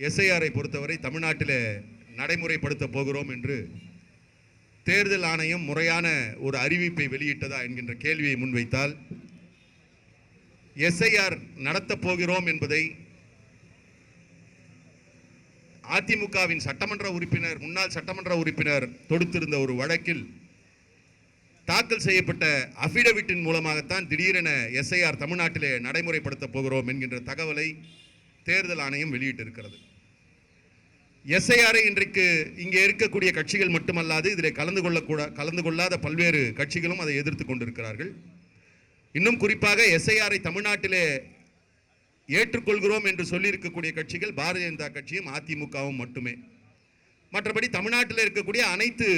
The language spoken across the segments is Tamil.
எஸ்ஐஆரை பொறுத்தவரை தமிழ்நாட்டில் நடைமுறைப்படுத்த போகிறோம் என்று தேர்தல் ஆணையம் முறையான ஒரு அறிவிப்பை வெளியிட்டதா என்கின்ற கேள்வியை முன்வைத்தால் எஸ்ஐஆர் நடத்தப் போகிறோம் என்பதை அதிமுகவின் சட்டமன்ற உறுப்பினர் முன்னாள் சட்டமன்ற உறுப்பினர் தொடுத்திருந்த ஒரு வழக்கில் தாக்கல் செய்யப்பட்ட அபிடவிட்டின் மூலமாகத்தான் திடீரென எஸ்ஐஆர் தமிழ்நாட்டிலே நடைமுறைப்படுத்த போகிறோம் என்கின்ற தகவலை தேர்தல் ஆணையம் வெளியிட்டிருக்கிறது. எஸ்ஐஆரை இன்றைக்கு இங்கே இருக்கக்கூடிய கட்சிகள் மட்டுமல்லாது இதில் கலந்து கொள்ளக்கூட கலந்து கொள்ளாத பல்வேறு கட்சிகளும் அதை எதிர்த்து கொண்டிருக்கிறார்கள். இன்னும் குறிப்பாக எஸ்ஐஆரை தமிழ்நாட்டிலே ஏற்றுக்கொள்கிறோம் என்று சொல்லியிருக்கக்கூடிய கட்சிகள் பாரதிய ஜனதா கட்சியும் அதிமுகவும் மட்டுமே. மற்றபடி தமிழ்நாட்டில் இருக்கக்கூடிய அனைத்து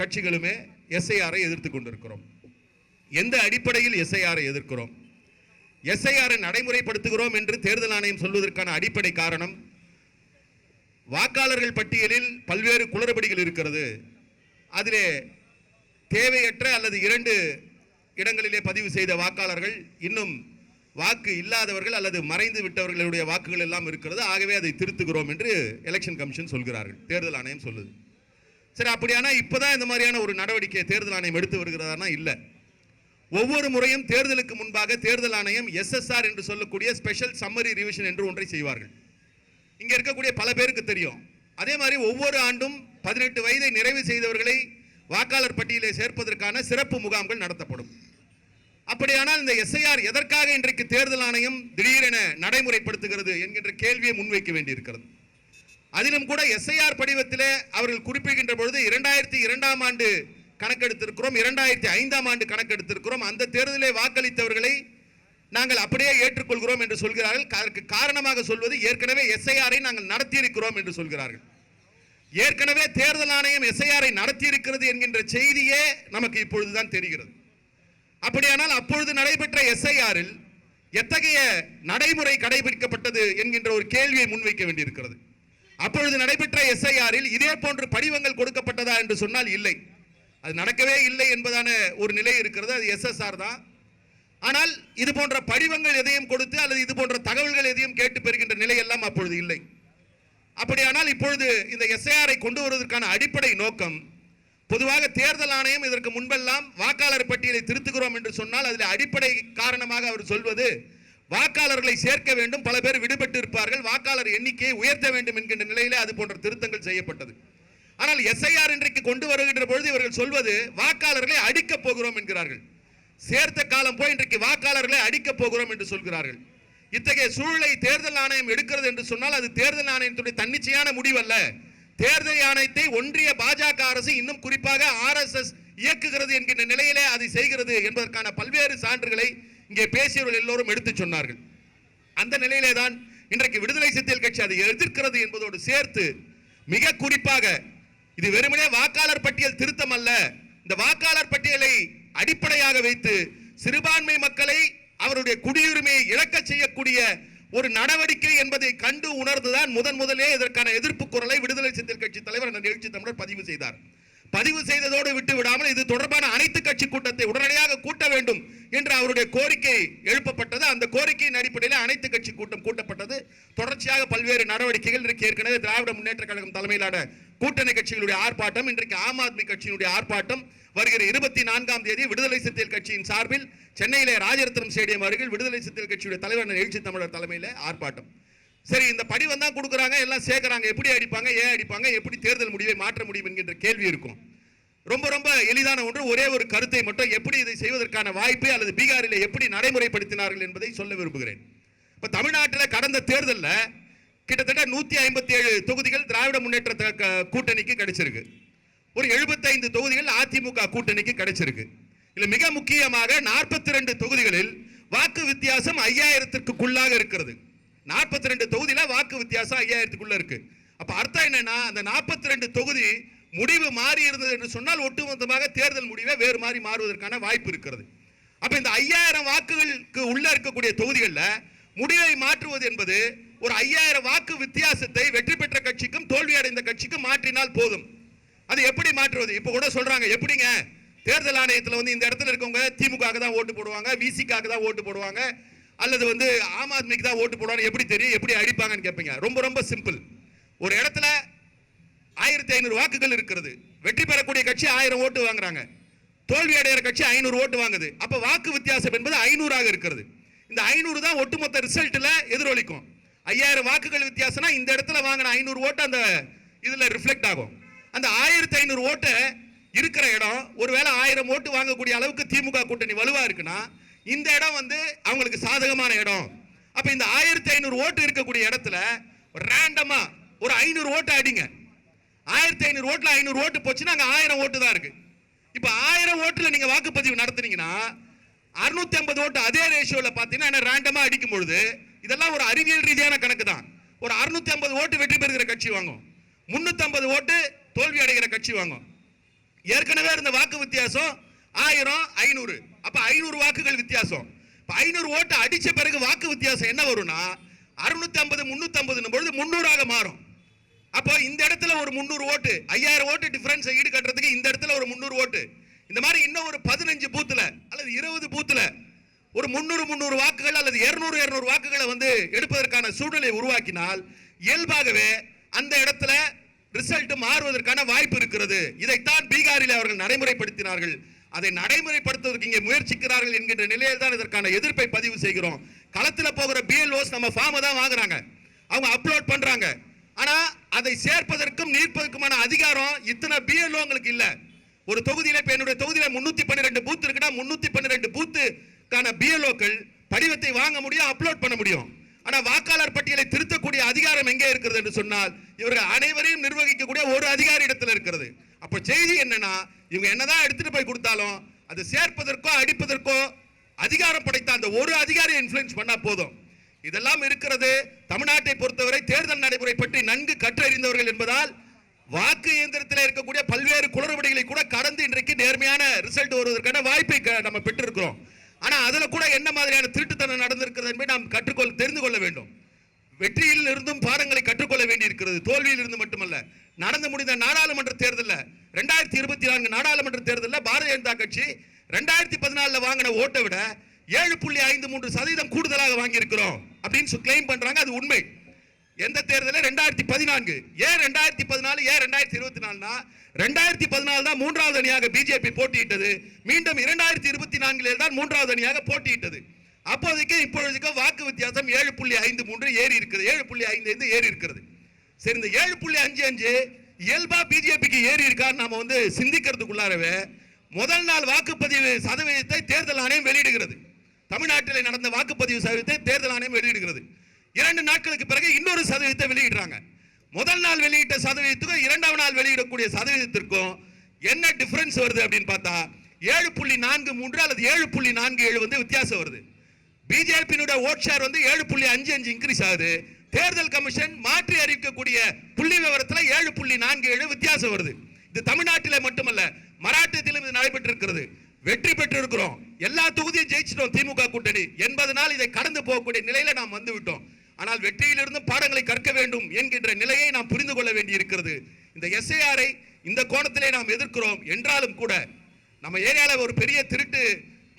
கட்சிகளுமே எஸ்ஐஆரை எதிர்த்து கொண்டிருக்கிறோம். எந்த அடிப்படையில் எஸ்ஐஆரை எதிர்க்கிறோம்? எஸ்ஐஆரை நடைமுறைப்படுத்துகிறோம் என்று தேர்தல் ஆணையம் சொல்வதற்கான அடிப்படை காரணம் வாக்காளர்கள் பட்டியலில் பல்வேறு குளறுபடிகள் இருக்கிறது. அதிலே தேவையற்ற அல்லது இரண்டு இடங்களிலே பதிவு செய்த வாக்காளர்கள் இன்னும் வாக்கு இல்லாதவர்கள் அல்லது மறைந்து விட்டவர்களுடைய வாக்குகள் எல்லாம் இருக்கிறது. ஆகவே அதை திருத்துகிறோம் என்று எலெக்ஷன் கமிஷன் சொல்கிறார்கள். தேர்தல் ஆணையம் சொல்லுது. சரி அப்படியானா இப்போதான் இந்த மாதிரியான ஒரு நடவடிக்கை தேர்தல் ஆணையம் எடுத்து வருகிறதானா இல்லை. ஒவ்வொரு முறையும் தேர்தலுக்கு முன்பாக தேர்தல் ஆணையம் எஸ்எஸ்ஆர் என்று சொல்லக்கூடிய ஸ்பெஷல் சம்மரி ரிவிஷன் என்று ஒன்றை செய்வார்கள். இங்க இருக்கக்கூடிய பல பேருக்கு தெரியும். அதே மாதிரி ஒவ்வொரு ஆண்டும் பதினெட்டு வயதை நிறைவு செய்தவர்களை வாக்காளர் பட்டியலை சேர்ப்பதற்கான சிறப்பு முகாம்கள் நடத்தப்படும். அப்படியானால் இந்த எஸ்ஐஆர் எதற்காக இன்றைக்கு தேர்தல் ஆணையம் திடீரென நடைமுறைப்படுத்துகிறது என்கின்ற கேள்வியை முன்வைக்க வேண்டியிருக்கிறது. அதிலும் கூட எஸ்ஐஆர் படிவத்திலே அவர்கள் குறிப்பிடுகின்ற பொழுது இரண்டாயிரத்தி இரண்டாம் ஆண்டு கணக்கெடுத்திருக்கிறோம் இரண்டாயிரத்தி ஐந்தாம் ஆண்டு கணக்கெடுத்திருக்கிறோம். அந்த தேர்தலை வாக்களித்தவர்களை நாங்கள் அப்படியே ஏற்றுக்கொள்கிறோம் என்று சொல்கிறார்கள். அதற்கு காரணமாக சொல்வது ஏற்கனவே எஸ்ஐஆரை நாங்கள் நடத்தியிருக்கிறோம் என்று சொல்கிறார்கள். ஏற்கனவே தேர்தல் ஆணையம் எஸ்ஐஆரை நடத்தியிருக்கிறது என்கின்ற செய்தியே நமக்கு இப்பொழுதுதான் தெரிகிறது. அப்படியானால் அப்பொழுது நடைபெற்ற எஸ்ஐஆரில் எத்தகைய நடைமுறை கடைபிடிக்கப்பட்டது என்கின்ற ஒரு கேள்வியை முன்வைக்க வேண்டியிருக்கிறது. அப்பொழுது நடைபெற்ற எஸ்ஐஆரில் இதே போன்று படிவங்கள் கொடுக்கப்பட்டதா என்று சொன்னால் இல்லை. அது நடக்கவே இல்லை என்பதான ஒரு நிலை இருக்கிறது. அது எஸ்எஸ்ஆர் தான். ஆனால் இது போன்ற படிவங்கள் எதையும் கொடுத்து அல்லது இது போன்ற தகவல்கள் எதையும் கேட்டு பெறுகின்ற நிலை எல்லாம் அப்பொழுது இல்லை. அப்படியானால் இப்பொழுது இந்த எஸ்ஐஆரை கொண்டு வருவதற்கான அடிப்படை நோக்கம் பொதுவாக தேர்தல் ஆணையம் இதற்கு முன்பெல்லாம் வாக்காளர் பட்டியலை திருத்துகிறோம் என்று சொன்னால் அதில் அடிப்படை காரணமாக அவர் சொல்வது வாக்காளர்களை சேர்க்க வேண்டும் பல பேர் விடுபட்டு இருப்பார்கள் வாக்காளர் எண்ணிக்கையை உயர்த்த வேண்டும் என்கின்ற நிலையிலே அது போன்ற திருத்தங்கள் செய்யப்பட்டது. ஆனால் எஸ்ஐஆர் இன்றைக்கு கொண்டு வருகின்ற பொழுது இவர்கள் சொல்வது வாக்காளர்களை அடிக்கப் போகிறோம் என்கிறார்கள். சேர்த்த காலம் போய் இன்றைக்கு வாக்காளர்களை அடிக்கப் போகிறோம் என்று சொல்கிறார்கள். இத்தகைய சூழலை தேர்தல் ஆணையம் எடுக்கிறது என்று சொன்னால் அது தேர்தல் ஆணையத்துடைய தன்னிச்சையான முடிவல்ல. தேர்தல் ஆணையத்தை ஒன்றிய பாஜக அரசு இன்னும் குறிப்பாக ஆர்எஸ்எஸ் இயக்குகிறது என்கின்ற நிலையிலே அதை செய்கிறது என்பதற்கான பல்வேறு சான்றுகளை இங்கே பேசியவர்கள் எல்லோரும் எடுத்து சொன்னார்கள். அந்த நிலையிலே தான் இன்றைக்கு விடுதலை சிறுத்தைகள் கட்சி அதை எதிர்க்கிறது என்பதோடு சேர்த்து மிக குறிப்பாக இது வெறுமனே வாக்காளர் பட்டியல் திருத்தம் அல்ல. இந்த வாக்காளர் பட்டியலை அடிப்படையாக வைத்து சிறுபான்மை மக்களை அவருடைய குடியுரிமையை இழக்க செய்யக்கூடிய ஒரு நடவடிக்கை என்பதை கண்டு உணர்ந்துதான் முதன் முதலே இதற்கான எதிர்ப்பு குரலை விடுதலை சிந்தல் கட்சி தலைவர் அந்த எழுச்சி தமிழர் பதிவு செய்தார். பதிவு செய்ததோடு விட்டு விடாமல் இது தொடர்பான அனைத்து கட்சி கூட்டத்தை உடனடியாக கூட்ட வேண்டும் என்று அவருடைய கோரிக்கை எழுப்பப்பட்டது. அந்த கோரிக்கையின் அடிப்படையில் அனைத்து கட்சி கூட்டம் கூட்டப்பட்டது. தொடர்ச்சியாக பல்வேறு நடவடிக்கைகள் இன்றைக்கு ஏற்கனவே திராவிட முன்னேற்ற கழகம் தலைமையிலான கூட்டணி கட்சிகளுடைய ஆர்ப்பாட்டம் இன்றைக்கு ஆம் ஆத்மி கட்சியினுடைய ஆர்ப்பாட்டம் வருகிற இருபத்தி நான்காம் தேதி விடுதலை சிறுத்தைகள் கட்சியின் சார்பில் சென்னையிலே ராஜரத்னம் ஸ்டேடியம் அருகில் விடுதலை சிறுத்தைகள் கட்சியுடைய தலைவர் எழுச்சி தமிழர் தலைமையில் ஆர்ப்பாட்டம். சரி இந்த படிவம் தான் கொடுக்குறாங்க எல்லாம் சேர்க்குறாங்க. எப்படி அடிப்பாங்க ஏன் அடிப்பாங்க எப்படி தேர்தல் முடிவை மாற்ற முடியும் என்கின்ற கேள்வி இருக்கும். ரொம்ப ரொம்ப எளிதான ஒன்று. ஒரே ஒரு கருத்தை மட்டும் எப்படி இதை செய்வதற்கான வாய்ப்பு அல்லது பீகாரில் எப்படி நடைமுறைப்படுத்தினார்கள் என்பதை சொல்ல விரும்புகிறேன். இப்போ தமிழ்நாட்டில் கடந்த தேர்தலில் கிட்டத்தட்ட நூற்றி ஐம்பத்தி ஏழு தொகுதிகள் திராவிட முன்னேற்ற க- கூட்டணிக்கு கிடைச்சிருக்கு. ஒரு 75 தொகுதிகள் அதிமுக கூட்டணிக்கு கிடைச்சிருக்கு. இதில் மிக முக்கியமாக 42 ரெண்டு தொகுதிகளில் வாக்கு வித்தியாசம் ஐயாயிரத்திற்குள்ளாக இருக்கிறது. 42 ரெண்டு தொகுதியில் வாக்கு வித்தியாசம் ஐயாயிரத்துக்குள்ளே இருக்கு. அப்போ அர்த்தம் என்னன்னா அந்த 42 ரெண்டு தொகுதி முடிவு மாறி இருந்தது என்று சொன்னால் ஒட்டுமொத்தமாக தேர்தல் முடிவே வேறு மாறி மாறுவதற்கான வாய்ப்பு இருக்கிறது. அப்போ இந்த ஐயாயிரம் வாக்குகளுக்கு உள்ளே இருக்கக்கூடிய தொகுதிகளில் முடிவை மாற்றுவது என்பது ஒரு ஐயாயிரம் வாக்கு வித்தியாசத்தை வெற்றி பெற்ற கட்சிக்கும் தோல்வி அடைந்த கட்சிக்கும் மாற்றினால் போதும். அது எப்படி மாற்றுவது? இப்போ கூட சொல்றாங்க எப்படிங்க? தேர்தல் ஆணையத்தில் வந்து இந்த இடத்துல இருக்கவங்க திமுக தான் ஓட்டு போடுவாங்க விசிக்காக தான் ஓட்டு போடுவாங்க அல்லது வந்து ஆம் ஆத்மிக்கு தான் ஓட்டு போடுவாங்க எப்படி தெரியும்? எப்படி அடிப்பாங்கன்னு கேட்பீங்க ரொம்ப ரொம்ப சிம்பிள் ஒரு இடத்துல ஆயிரத்தி ஐநூறு வாக்குகள் இருக்கிறது. வெற்றி பெறக்கூடிய கட்சி ஆயிரம் ஓட்டு வாங்குறாங்க. தோல்வி அடைகிற கட்சி ஐநூறு ஓட்டு வாங்குது. அப்போ வாக்கு வித்தியாசம் என்பது ஐநூறாக இருக்கிறது. இந்த ஐநூறு தான் ஒட்டுமொத்த ரிசல்ட்டில் எதிரொலிக்கும். ஐயாயிரம் வாக்குகள் வித்தியாசம்னா இந்த இடத்துல வாங்கின ஐநூறு ஓட்டு அந்த இதில் ரிஃப்ளெக்ட் ஆகும். அந்த ஆயிரத்தி ஐநூறு ஓட்டை இருக்கிற இடம் ஒருவேளை ஆயிரம் ஓட்டு வாங்கக்கூடிய அளவுக்கு திமுக கூட்டணி வலுவாக இருக்குன்னா இந்த இடம் வந்து அவங்களுக்கு சாதகமான இடம். அப்ப இந்த ஆயிரத்தி ஐநூறு ஓட்டு இருக்கக்கூடிய இடத்துல ரேண்டமா ஒரு ஐநூறு ஓட்டு அடிங்க. ஆயிரத்தி ஐநூறு ஓட்டுல ஐநூறு ஓட்டு போச்சுன்னா அங்கே ஆயிரம் ஓட்டு தான் இருக்கு. இப்போ ஆயிரம் ஓட்டுல நீங்க வாக்குப்பதிவு நடத்துனீங்கன்னா அறுநூத்தி ஐம்பது ஓட்டு அதே ரேஷியோல பாத்தீங்கன்னா ரேண்டமா அடிக்கும் பொழுது இதெல்லாம் ஒரு அறிவியல் ரீதியான கணக்கு தான். ஒரு அறுநூத்தி ஐம்பது ஓட்டு வெற்றி பெறுகிற கட்சி வாங்கும். முன்னூத்தி ஐம்பது ஓட்டு தோல்வி அடைகிற கட்சி வாங்கும். ஏற்கனவே இருந்த வாக்கு வித்தியாசம் ஆயிரம் ஐநூறு. அப்ப ஐநூறு வாக்குகள் வித்தியாசம். ஐநூறு ஓட்டு அடிச்ச பிறகு வாக்கு வித்தியாசம் என்ன வரும்னா அறுநூத்தி ஐம்பது முன்னூத்தி ஐம்பது பொழுது முன்னூறாக மாறும். அப்போ இந்த இடத்துல ஒரு முந்நூறு ஓட்டு ஐயாயிரம் ஓட்டு டிஃபரன்ஸ் ஈடுகட்டுறதுக்கு இந்த இடத்துல ஒரு முந்நூறு ஓட்டு. இந்த மாதிரி இன்னும் ஒரு பதினஞ்சு பூத்துல அல்லது இருபது பூத்துல ஒரு முந்நூறு முந்நூறு வாக்குகள் அல்லது இருநூறு இருநூறு வாக்குகளை வந்து எடுப்பதற்கான சூழ்நிலை உருவாக்கினால் இயல்பாகவே அந்த இடத்துல ரிசல்ட் மாறுவதற்கான வாய்ப்பு இருக்கிறது. இதைத்தான் பீகாரில் அவர்கள் நடைமுறைப்படுத்தினார்கள். அதை நடைமுறைப்படுத்துவதற்கு இங்கே முயற்சிக்கிறார்கள் என்கின்ற நிலையில் தான் இதற்கான எதிர்ப்பை பதிவு செய்கிறோம். களத்தில் போகிற பிஎல்ஓஸ் நம்ம ஃபார்மை தான் வாங்குறாங்க. அவங்க அப்லோட் பண்ணுறாங்க ஆனால் அதை சேர்ப்பதற்கும் நீர்ப்பதற்குமான அதிகாரம் இத்தனை பிஎல்ஓங்களுக்கு இல்லை. ஒரு தொகுதியில் இப்போ என்னுடைய தொகுதியில் முந்நூற்றி பன்னிரெண்டு பூத் இருக்குன்னா முந்நூற்றி பன்னிரெண்டு பூத்துக்கான பிஎல்ஓக்கள் படிவத்தை வாங்க முடியும் அப்லோட் பண்ண முடியும். ஆனால் வாக்காளர் பட்டியலை திருத்தக்கூடிய அதிகாரம் எங்கே இருக்கிறது என்று சொன்னால் இவர்கள் அனைவரையும் நிர்வகிக்கக்கூடிய ஒரு அதிகாரி இடத்தில் இருக்கிறது. அப்போ செய்தி என்னன்னா இவங்க என்னதான் எடுத்துட்டு போய் கொடுத்தாலும் அது சேர்ப்பதற்கோ அடிப்பதற்கோ அதிகாரம் படைத்த அந்த ஒரு அதிகாரியை இன்ஃப்ளூயன்ஸ் பண்ணா போதும். இதெல்லாம் இருக்கிறது தமிழ்நாட்டை பொறுத்தவரை தேர்தல் நடைமுறை பற்றி நன்கு கற்றறிந்தவர்கள் என்பதால் வாக்கு இயந்திரத்தில் இருக்கக்கூடிய பல்வேறு குளறுபடிகளை கூட கடந்து இன்றைக்கு நேர்மையான ரிசல்ட் வருவதற்கான வாய்ப்பை க- நம்ம பெற்றிருக்கிறோம். ஆனால் அதில் கூட என்ன மாதிரியான திருட்டுத்தனம் நடந்திருக்கிறது என்பதை நாம் கற்றுக்கொள் தெரிந்து கொள்ள வேண்டும். வெற்றியில் இருந்தும் பாடங்களை கற்றுக்கொள்ள வேண்டியிருக்கிறது தோல்வியில் இருந்து மட்டுமல்ல. நடந்து முடிந்த நாடாளுமன்ற தேர்தலில் ரெண்டாயிரத்தி இருபத்தி நான்கு நாடாளுமன்ற தேர்தலில் பாரதிய ஜனதா கட்சி ரெண்டாயிரத்தி பதினாலில் வாங்கின ஓட்டை விட ஏழு புள்ளி ஐந்து மூன்று சதவீதம் கூடுதலாக வாங்கியிருக்கிறோம் அப்படின்னு கிளைம் பண்ணுறாங்க அது உண்மை. எந்த தேர்தலில்? ரெண்டாயிரத்தி பதினான்கு. ஏன் ரெண்டாயிரத்தி பதினாலு ஏன் ரெண்டாயிரத்தி இருபத்தி நாலுனா ரெண்டாயிரத்தி பதினாலு தான் மூன்றாவது அணியாக பிஜேபி போட்டியிட்டது. மீண்டும் இரண்டாயிரத்தி இருபத்தி நான்கில் தான் மூன்றாவது அணியாக போட்டியிட்டது. அப்போதைக்கு இப்பொழுதுக்கு வாக்கு வித்தியாசம் ஏழு புள்ளி ஐந்து மூன்று ஏறி இருக்கிறது ஏழு புள்ளி ஐந்து ஐந்து ஏறி இருக்கிறது. சரி இந்த ஏழு புள்ளி அஞ்சு அஞ்சு இயல்பா பிஜேபிக்கு ஏறி இருக்கான்னு நாம வந்து சிந்திக்கிறதுக்குள்ளாரவே முதல் நாள் வாக்குப்பதிவு சதவீதத்தை தேர்தல் ஆணையம் வெளியிடுகிறது. தமிழ்நாட்டில் நடந்த வாக்குப்பதிவு சதவீதத்தை தேர்தல் ஆணையம் வெளியிடுகிறது. இரண்டு நாட்களுக்கு பிறகு இன்னொரு சதவீதத்தை வெளியிடுறாங்க. முதல் நாள் வெளியிட்ட சதவீதத்துக்கும் இரண்டாவது நாள் வெளியிடக்கூடிய சதவீதத்திற்கும் என்ன டிஃபரன்ஸ் வருது அப்படின்னு பார்த்தா ஏழு புள்ளி நான்கு மூன்று அல்லது ஏழு புள்ளி நான்கு ஏழு வந்து வித்தியாசம் வருது. பிஜேபியினுடைய ஓட் ஷேர் வந்து ஏழு புள்ளி அஞ்சு அஞ்சு இன்க்ரீஸ் ஆகுது. தேர்தல் கமிஷன் மாற்றி அறிவிக்கக்கூடிய புள்ளி விவரத்தில் ஏழு புள்ளி நான்கு ஏழு வித்தியாசம் வருது. இது தமிழ்நாட்டில் மட்டுமல்ல மராட்டியத்திலும் இது நடைபெற்றிருக்கிறது. வெற்றி பெற்று இருக்கிறோம் எல்லா தொகுதியும் ஜெயிச்சிட்டோம் திமுக கூட்டணி. எண்பது நாள் இதை கடந்து போகக்கூடிய நிலையில நாம் வந்துவிட்டோம் ஆனால் வெற்றியிலிருந்து பாடங்களை கற்க வேண்டும் என்கின்ற நிலையை நாம் புரிந்து கொள்ள வேண்டி இருக்கிறது. இந்த எஸ்ஐஆரை இந்த கோணத்திலே நாம் எதிர்க்கிறோம் என்றாலும் கூட நம்ம ஏரியாவில் ஒரு பெரிய திருட்டு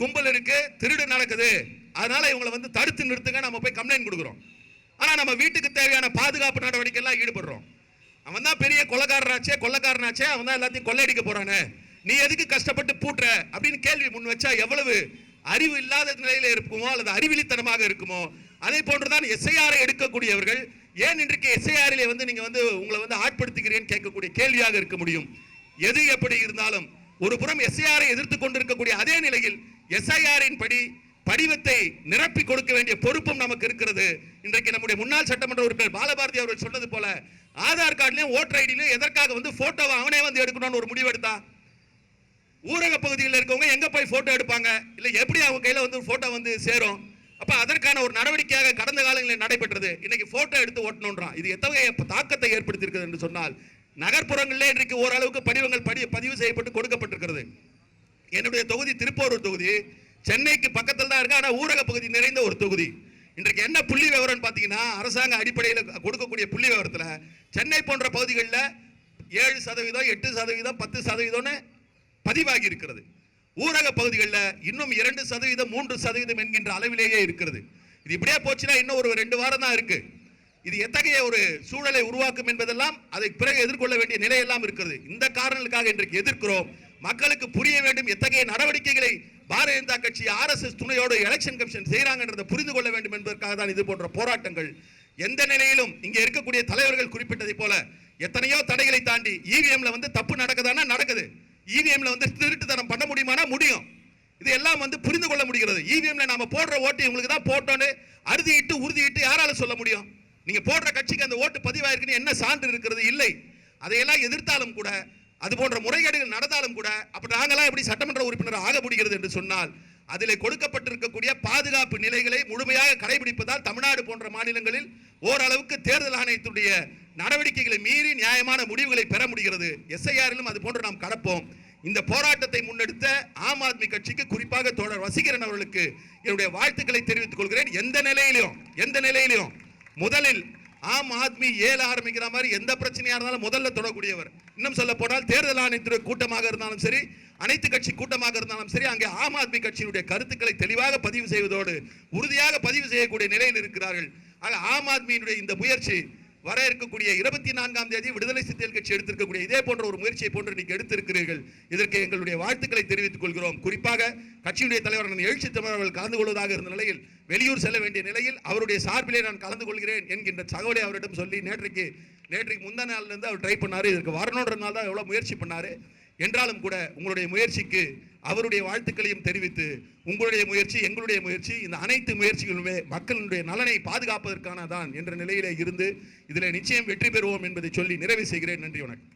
கும்பல் இருக்கு திருடு நடக்குது. அதனால இவங்களை வந்து தடுத்து நிறுத்துங்க நம்ம போய் கம்ப்ளைண்ட் கொடுக்குறோம். ஆனால் நம்ம வீட்டுக்கு தேவையான பாதுகாப்பு நடவடிக்கை எல்லாம் ஈடுபடுறோம். அவன் தான் பெரிய கொள்ளக்காரனாச்சே கொள்ளக்காரனாச்சே அவன் தான் எல்லாத்தையும் கொள்ளையடிக்க போறானே. நீ எதுக்கு கஷ்டப்பட்டு பூட்டுற? அப்படின்னு கேள்வி முன் வச்சா எவ்வளவு அறிவு இல்லாத நிலையில இருக்குமோ அல்லது அறிவிலித்தனமாக இருக்குமோ அதே போன்றுதான் எஸ்ஐஆரை எடுக்கக்கூடியவர்கள் ஏன் இன்றைக்கு எஸ்ஐஆரிலே வந்து நீங்க வந்து உங்களை வந்து ஆட்படுத்துகிறேன்னு கேட்கக்கூடிய கேள்வியாக இருக்க முடியும். எது எப்படி இருந்தாலும் ஒரு புறம் எஸ்ஐஆரை எதிர்த்து கொண்டிருக்கக்கூடிய அதே நிலையில் எஸ்ஐஆரின் படி படிவத்தை நிரப்பி கொடுக்க வேண்டிய பொறுப்பும் நமக்கு இருக்கிறது. இன்றைக்கு நம்முடைய முன்னாள் சட்டமன்ற உறுப்பினர் பாலபாரதி அவர்கள் சொன்னது போல ஆதார் கார்டுலயும் ஓட்டர் ஐடிலையும் எதற்காக வந்து போட்டோவை அவனே வந்து எடுக்கணும்னு ஒரு முடிவு எடுத்தா? ஊரக பகுதிகளில் இருக்கவங்க எங்க போய் போட்டோ எடுப்பாங்க? இல்ல எப்படி அவங்க கையில வந்து போட்டோ வந்து சேரும்? அப்ப அதற்கான ஒரு நடவடிக்கையாக கடந்த காலங்களில் நடைபெற்றது. இன்னைக்கு போட்டோ எடுத்து ஓட்டணும்ன்றான் இது எத்தகைய தாக்கத்தை ஏற்படுத்தியிருக்கிறது என்று சொன்னால் நகர்ப்புறங்களிலே இன்றைக்கு ஓரளவுக்கு படிவங்கள் படி பதிவு செய்யப்பட்டு கொடுக்கப்பட்டிருக்கிறது. என்னுடைய தொகுதி திருப்போரூர் தொகுதி. சென்னைக்கு பக்கத்தில் தான் இருக்கு ஆனால் ஊரக பகுதி நிறைந்த ஒரு தொகுதி. இன்றைக்கு என்ன புள்ளி விவரம்னு பார்த்தீங்கன்னா அரசாங்க அடிப்படையில் கொடுக்கக்கூடிய புள்ளி விவரத்தில் சென்னை போன்ற பகுதிகளில் ஏழு சதவீதம் எட்டு சதவீதம் பத்து சதவீதம்னு பதிவாகி இருக்கிறது. ஊரக பகுதிகளில் இன்னும் இரண்டு சதவீதம் மூன்று சதவீதம் என்கின்ற அளவிலேயே இருக்கிறது. இது இப்படியே போச்சுன்னா இன்னும் ஒரு ரெண்டு வாரம் தான் இருக்கு. இது எத்தகைய ஒரு சூழலை உருவாக்கும் என்பதெல்லாம் அதை பிறகு எதிர்கொள்ள வேண்டிய நிலையெல்லாம் இருக்கிறது. இந்த காரணங்களுக்காக இன்றைக்கு எதிர்க்கிறோம். மக்களுக்கு புரிய வேண்டும் எத்தகைய நடவடிக்கைகளை பாரதிய ஜனதா கட்சி ஆர்எஸ்எஸ் துணையோடு எலெக்ஷன் கமிஷன் செய்கிறாங்கன்றதை புரிந்து கொள்ள வேண்டும் என்பதற்காக தான் இது போன்ற போராட்டங்கள். எந்த நிலையிலும் இங்கே இருக்கக்கூடிய தலைவர்கள் குறிப்பிட்டதை போல எத்தனையோ தடைகளை தாண்டி இவிஎம்ல வந்து தப்பு நடக்குதானா? நடக்குது. இவிஎம்ல வந்து திருட்டுத்தனம் பண்ண முடியுமானா? முடியும். இது எல்லாம் வந்து புரிந்து கொள்ள முடிகிறது. இவிஎம்ல நாம போடுற ஓட்டு உங்களுக்கு தான் போட்டோன்னு அறுதியிட்டு உறுதியிட்டு யாரால சொல்ல முடியும்? நீங்க போடுற கட்சிக்கு அந்த ஓட்டு பதிவாயிருக்குன்னு என்ன சான்று இருக்கிறது? இல்லை. அதையெல்லாம் எதிர்த்தாலும் கூட அது போன்ற முறைகேடுகள் நடந்தாலும் கூட அப்ப நாங்களாம் எப்படி சட்டமன்ற உறுப்பினர் ஆக முடிகிறது என்று சொன்னால் அதில் கொடுக்கப்பட்டிருக்கக்கூடிய பாதுகாப்பு நிலைகளை முழுமையாக கடைபிடிப்பதால் தமிழ்நாடு போன்ற மாநிலங்களில் ஓரளவுக்கு தேர்தல் ஆணையத்துடைய நடவடிக்கைகளை மீறி நியாயமான முடிவுகளை பெற முடிகிறது. எஸ்ஐஆரிலும் அது போன்று நாம் கடப்போம். இந்த போராட்டத்தை முன்னெடுத்த ஆம் ஆத்மி கட்சிக்கு குறிப்பாக தோழர் வசீகரன் அவர்களுக்கு என்னுடைய வாழ்த்துக்களை தெரிவித்துக் கொள்கிறேன். எந்த நிலையிலும் எந்த நிலையிலும் முதலில் ஆம் ஆத்மி ஏல ஆரம்பிக்கிற மாதிரி எந்த பிரச்சனையா இருந்தாலும் முதல்ல தொடக்கூடியவர் இன்னும் சொல்ல போனால் தேர்தல் ஆணையத்துறை கூட்டமாக இருந்தாலும் சரி அனைத்து கட்சி கூட்டமாக இருந்தாலும் சரி அங்கே ஆம் ஆத்மி கட்சியினுடைய கருத்துக்களை தெளிவாக பதிவு செய்வதோடு உறுதியாக பதிவு செய்யக்கூடிய நிலையில் இருக்கிறார்கள். ஆக ஆம் ஆத்மியினுடைய இந்த முயற்சி வர இருக்கக்கூடிய இருபத்தி நான்காம் தேதி விடுதலை சிறுத்தைகள் கட்சி எடுத்திருக்கக்கூடிய இதே போன்ற ஒரு முயற்சியை போன்று நீங்க எடுத்திருக்கிறீர்கள். இதற்கு எங்களுடைய வாழ்த்துக்களை தெரிவித்துக் கொள்கிறோம். குறிப்பாக கட்சியுடைய தலைவர் எழுச்சி தமிழர்கள் கலந்து கொள்வதாக இருந்த நிலையில் வெளியூர் செல்ல வேண்டிய நிலையில் அவருடைய சார்பிலே நான் கலந்து கொள்கிறேன் என்கின்ற தகவலை அவரிடம் சொல்லி நேற்றைக்கு நேற்றைக்கு முந்தா நாள்லேருந்து அவர் ட்ரை பண்ணாரு. இதற்கு வரணுன்றதுனால தான் எவ்வளோ முயற்சி பண்ணாரு. என்றாலும் கூட உங்களுடைய முயற்சிக்கு அவருடைய வாழ்த்துக்களையும் தெரிவித்து உங்களுடைய முயற்சி எங்களுடைய முயற்சி இந்த அனைத்து முயற்சிகளுமே மக்களுடைய நலனை பாதுகாப்பதற்கான தான் என்ற நிலையிலே இருந்து இதில் நிச்சயம் வெற்றி பெறுவோம் என்பதை சொல்லி நிறைவு செய்கிறேன். நன்றி வணக்கம்.